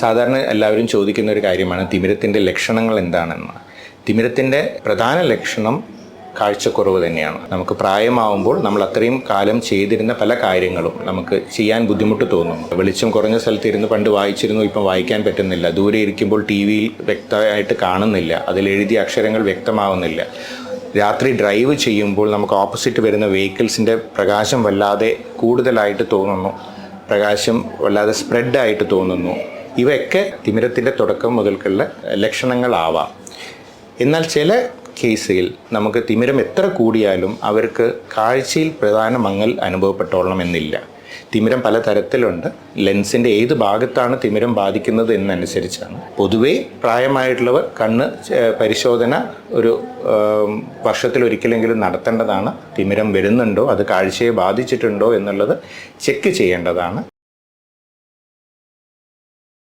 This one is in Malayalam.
സാധാരണ എല്ലാവരും ചോദിക്കുന്ന ഒരു കാര്യമാണ് തിമിരത്തിന്റെ ലക്ഷണങ്ങൾ എന്താണെന്ന് തിമിരത്തിന്റെ പ്രധാന ലക്ഷണം കാഴ്ചക്കുറവ് തന്നെയാണ്. നമുക്ക് പ്രായമാവുമ്പോൾ നമ്മൾ അത്രയും കാലം ചെയ്തിരുന്ന പല കാര്യങ്ങളും നമുക്ക് ചെയ്യാൻ ബുദ്ധിമുട്ട് തോന്നും വെളിച്ചം കുറഞ്ഞ സ്ഥലത്ത് ഇരുന്ന് പണ്ട് വായിച്ചിരുന്നു ഇപ്പം വായിക്കാൻ പറ്റുന്നില്ല. ദൂരെ ഇരിക്കുമ്പോൾ ടി വിയിൽ വ്യക്തമായിട്ട് കാണുന്നില്ല. അതിൽ എഴുതിയ അക്ഷരങ്ങൾ വ്യക്തമാവുന്നില്ല. രാത്രി ഡ്രൈവ് ചെയ്യുമ്പോൾ നമുക്ക് ഓപ്പോസിറ്റ് വരുന്ന വെഹിക്കിൾസിന്റെ പ്രകാശം വല്ലാതെ കൂടുതലായിട്ട് തോന്നുന്നു. പ്രകാശം വല്ലാതെ സ്പ്രെഡായിട്ട് തോന്നുന്നു. ഇവയൊക്കെ തിമിരത്തിന്റെ തുടക്കം മുതൽക്കുള്ള ലക്ഷണങ്ങളാവാം. എന്നാൽ ചില കേസിൽ നമുക്ക് തിമിരം എത്ര കൂടിയാലും അവർക്ക് കാഴ്ചയിൽ പ്രധാന മങ്ങൽ അനുഭവപ്പെട്ടോളണമെന്നില്ല. തിമിരം പല തരത്തിലുണ്ട്. ലെൻസിന്റെ ഏത് ഭാഗത്താണ് തിമിരം ബാധിക്കുന്നത് എന്നനുസരിച്ചാണ്. പൊതുവേ പ്രായമായിട്ടുള്ളവർ കണ്ണ് പരിശോധന ഒരു വർഷത്തിലൊരിക്കലെങ്കിലും നടത്തേണ്ടതാണ്. തിമിരം വരുന്നുണ്ടോ? അത് കാഴ്ചയെ ബാധിച്ചിട്ടുണ്ടോ എന്നുള്ളത് ചെക്ക് ചെയ്യേണ്ടതാണ്.